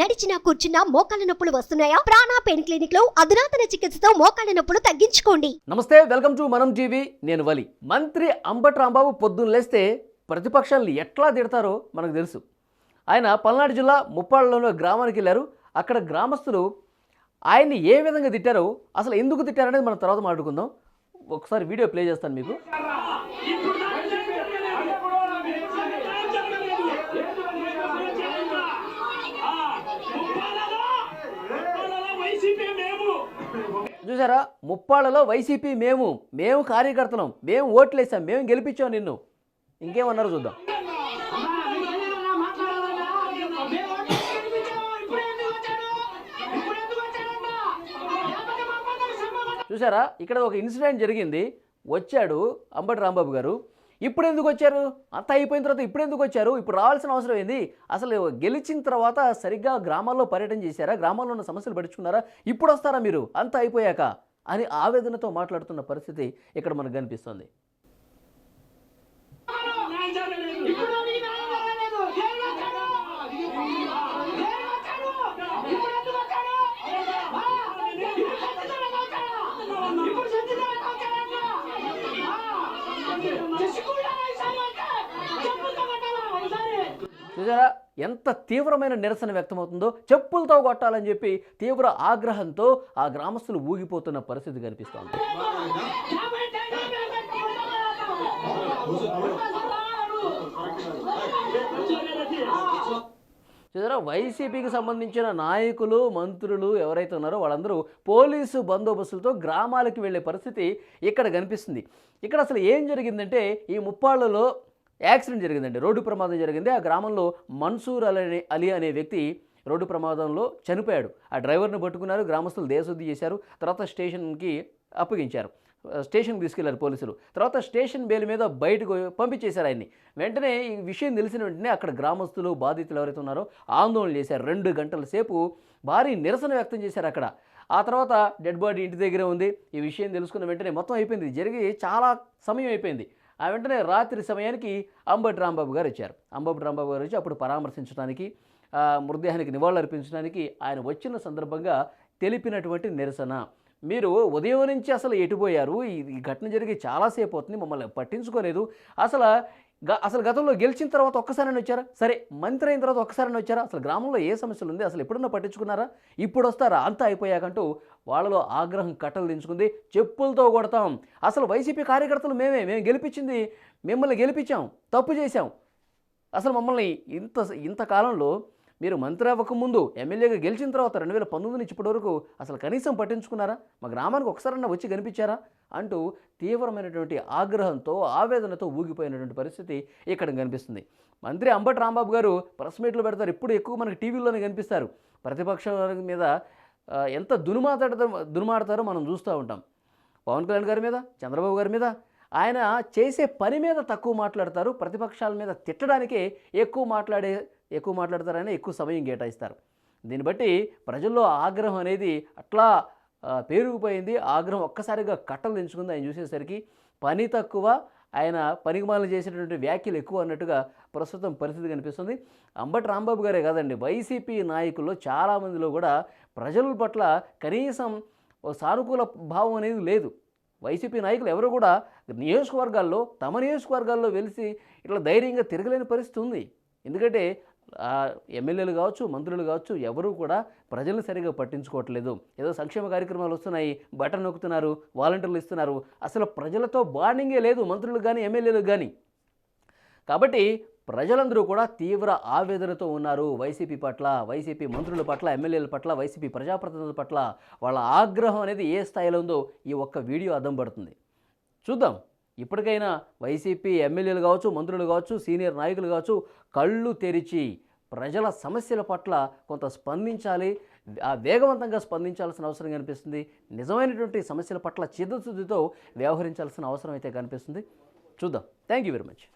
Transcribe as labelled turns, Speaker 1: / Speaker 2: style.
Speaker 1: నడిచినా కూర్చున్నా మోకాళ్ళ నొప్పులు వస్తున్నాయా? ప్రాణా పెయిన్ క్లినిక్లో అధునాతన చికిత్సతో మోకాళ్ళ నొప్పులు తగ్గించుకోండి.
Speaker 2: నమస్తే వెల్కమ్ టు మనం టీవీ. నేను వలి. మంత్రి అంబటి రాంబాబు పొద్దున్న లేస్తే ప్రతిపక్షాలను ఎట్లా తిడతారో మనకు తెలుసు. ఆయన పల్నాడు జిల్లా ముప్పాళ్ళలోని గ్రామానికి వెళ్ళారు. అక్కడ గ్రామస్తులు ఆయన్ని ఏ విధంగా తిట్టారో అసలు ఎందుకు తిట్టారనేది మనం తర్వాత మాట్లాడుకుందాం. ఒకసారి వీడియో ప్లే చేస్తాను మీకు. చూసారా? ముప్పాళ్ళలో వైసీపీ మేము మేము కార్యకర్తలం మేము ఓట్లేసాం మేము గెలిపించాం నిన్ను. ఇంకేమన్నారు చూద్దాం. చూసారా? ఇక్కడ ఒక ఇన్సిడెంట్ జరిగింది. వచ్చాడు అంబటి రాంబాబు గారు. ఇప్పుడు ఎందుకు వచ్చారు? అంత అయిపోయిన తర్వాత ఇప్పుడు ఎందుకు వచ్చారు? ఇప్పుడు రావాల్సిన అవసరం ఏంది? అసలు గెలిచిన తర్వాత సరిగ్గా గ్రామాల్లో పర్యటన చేశారా? గ్రామాల్లో ఉన్న సమస్యలు పడుచుకున్నారా ఇప్పుడు వస్తారా మీరు? అంత అయిపోయాక అని ఆవేదనతో మాట్లాడుతున్న పరిస్థితి ఇక్కడ మనకు కనిపిస్తుంది. చూసారా ఎంత తీవ్రమైన నిరసన వ్యక్తమవుతుందో చెప్పులతో కొట్టాలని చెప్పి తీవ్ర ఆగ్రహంతో ఆ గ్రామస్తులు ఊగిపోతున్న పరిస్థితి కనిపిస్తోంది. చూసారా? వైసీపీకి సంబంధించిన నాయకులు మంత్రులు ఎవరైతే ఉన్నారో వాళ్ళందరూ పోలీసు బందోబస్తులతో గ్రామాలకు వెళ్ళే పరిస్థితి ఇక్కడ కనిపిస్తుంది. ఇక్కడ అసలు ఏం జరిగిందంటే ఈ ముప్పాళ్ళలో యాక్సిడెంట్ జరిగిందండి. రోడ్డు ప్రమాదం జరిగింది. ఆ గ్రామంలో మన్సూర్ అలీ అలీ అనే వ్యక్తి రోడ్డు ప్రమాదంలో చనిపోయాడు. ఆ డ్రైవర్ని పట్టుకున్నారు గ్రామస్తులు దేశశుద్ధి చేశారు తర్వాత స్టేషన్కి అప్పగించారు. స్టేషన్కి తీసుకెళ్ళారు పోలీసులు. తర్వాత స్టేషన్ బెయిల్ మీద బయటకు పంపించేశారు ఆయన్ని. వెంటనే ఈ విషయం తెలిసిన వెంటనే అక్కడ గ్రామస్తులు బాధితులు ఎవరైతే ఉన్నారో ఆందోళన చేశారు. రెండు గంటల సేపు భారీ నిరసన వ్యక్తం చేశారు అక్కడ. ఆ తర్వాత డెడ్ బాడీ ఇంటి దగ్గరే ఉంది. ఈ విషయం తెలుసుకున్న వెంటనే మొత్తం అయిపోయింది. జరిగి చాలా సమయం అయిపోయింది. ఆ వెంటనే రాత్రి సమయానికి అంబటి రాంబాబు గారు వచ్చారు. అంబటి రాంబాబు గారు వచ్చి అప్పుడు పరామర్శించడానికి మృతదేహానికి నివాళులు అర్పించడానికి ఆయన వచ్చిన సందర్భంగా తెలిపినటువంటి నిరసన. మీరు ఉదయం నుంచి అసలు ఎటుపోయారు ఈ ఈ ఘటన జరిగి చాలాసేపు అవుతుంది మమ్మల్ని పట్టించుకోలేదు. అసలు అసలు గతంలో గెలిచిన తర్వాత ఒక్కసారైనా వచ్చారా? సరే మంత్రి అయిన తర్వాత ఒక్కసారైనా వచ్చారా? అసలు గ్రామంలో ఏ సమస్యలు ఉంది? అసలు ఎప్పుడన్నా పట్టించుకున్నారా? ఇప్పుడు వస్తారా? అంతా అయిపోయాకంటూ వాళ్ళలో ఆగ్రహం కట్టలు దించుకుంది చెప్పులతో కొడతాం. అసలు వైసీపీ కార్యకర్తలు మేమే మేము గెలిపించింది మిమ్మల్ని గెలిపించాం తప్పు చేశాం. అసలు మమ్మల్ని ఇంత ఇంతకాలంలో మీరు మంత్రి అవ్వకముందు ఎమ్మెల్యేగా గెలిచిన తర్వాత రెండు వేల పంతొమ్మిది నుంచి ఇప్పటి వరకు అసలు కనీసం పట్టించుకున్నారా? మా గ్రామానికి ఒకసారన్నా వచ్చి కనిపించారా? అంటూ తీవ్రమైనటువంటి ఆగ్రహంతో ఆవేదనతో ఊగిపోయినటువంటి పరిస్థితి ఇక్కడ కనిపిస్తుంది. మంత్రి అంబటి రాంబాబు గారు ప్రెస్ మీట్లు పెడతారు. ఇప్పుడు ఎక్కువ మనకి టీవీలోనే కనిపిస్తారు. ప్రతిపక్షం మీద ఎంత దునుమాతాడతారు దునుమాడతారో మనం చూస్తూ ఉంటాం. పవన్ కళ్యాణ్ గారి మీద చంద్రబాబు గారి మీద ఆయన చేసే పని మీద తక్కువ మాట్లాడతారు. ప్రతిపక్షాల మీద తిట్టడానికే ఎక్కువ మాట్లాడే ఎక్కువ మాట్లాడతారని ఎక్కువ సమయం కేటాయిస్తారు. దీన్ని బట్టి ప్రజల్లో ఆగ్రహం అనేది అట్లా పేరుకుపోయింది. ఆగ్రహం ఒక్కసారిగా కట్టలు తెంచుకుంది ఆయన చూసేసరికి పని తక్కువ ఆయన పనికిమాలను చేసేటటువంటి వ్యాఖ్యలు ఎక్కువ అన్నట్టుగా ప్రస్తుతం పరిస్థితి కనిపిస్తుంది. అంబటి రాంబాబు గారే కాదండి వైసీపీ నాయకుల్లో చాలామందిలో కూడా ప్రజల పట్ల కనీసం సానుకూల భావం అనేది లేదు. వైసీపీ నాయకులు ఎవరు కూడా నియోజకవర్గాల్లో తమ నియోజకవర్గాల్లో వెలిసి ఇట్లా ధైర్యంగా తిరగలేని పరిస్థితి ఉంది. ఎందుకంటే ఎమ్మెల్యేలు కావచ్చు మంత్రులు కావచ్చు ఎవరూ కూడా ప్రజలను సరిగా పట్టించుకోవట్లేదు. ఏదో సంక్షేమ కార్యక్రమాలు వస్తున్నాయి బటన్ నొక్కుతున్నారు వాలంటీర్లు ఇస్తున్నారు. అసలు ప్రజలతో బాండింగే లేదు మంత్రులు కానీ ఎమ్మెల్యేలు కానీ కాబట్టి ప్రజలందరూ కూడా తీవ్ర ఆవేదనతో ఉన్నారు. వైసీపీ పట్ల వైసీపీ మంత్రుల పట్ల ఎమ్మెల్యేల పట్ల వైసీపీ ప్రజాప్రతినిధుల పట్ల వాళ్ళ ఆగ్రహం అనేది ఏ స్థాయిలో ఉందో ఈ ఒక్క వీడియో అర్థం పడుతుంది. చూద్దాం. ఇప్పటికైనా వైసీపీ ఎమ్మెల్యేలు కావచ్చు మంత్రులు కావచ్చు సీనియర్ నాయకులు కావచ్చు కళ్ళు తెరిచి ప్రజల సమస్యల పట్ల కొంత స్పందించాలి వేగవంతంగా స్పందించాల్సిన అవసరం కనిపిస్తుంది. నిజమైనటువంటి సమస్యల పట్ల చిత్తశుద్ధితో వ్యవహరించాల్సిన అవసరం అయితే కనిపిస్తుంది. చూద్దాం. Thank you very much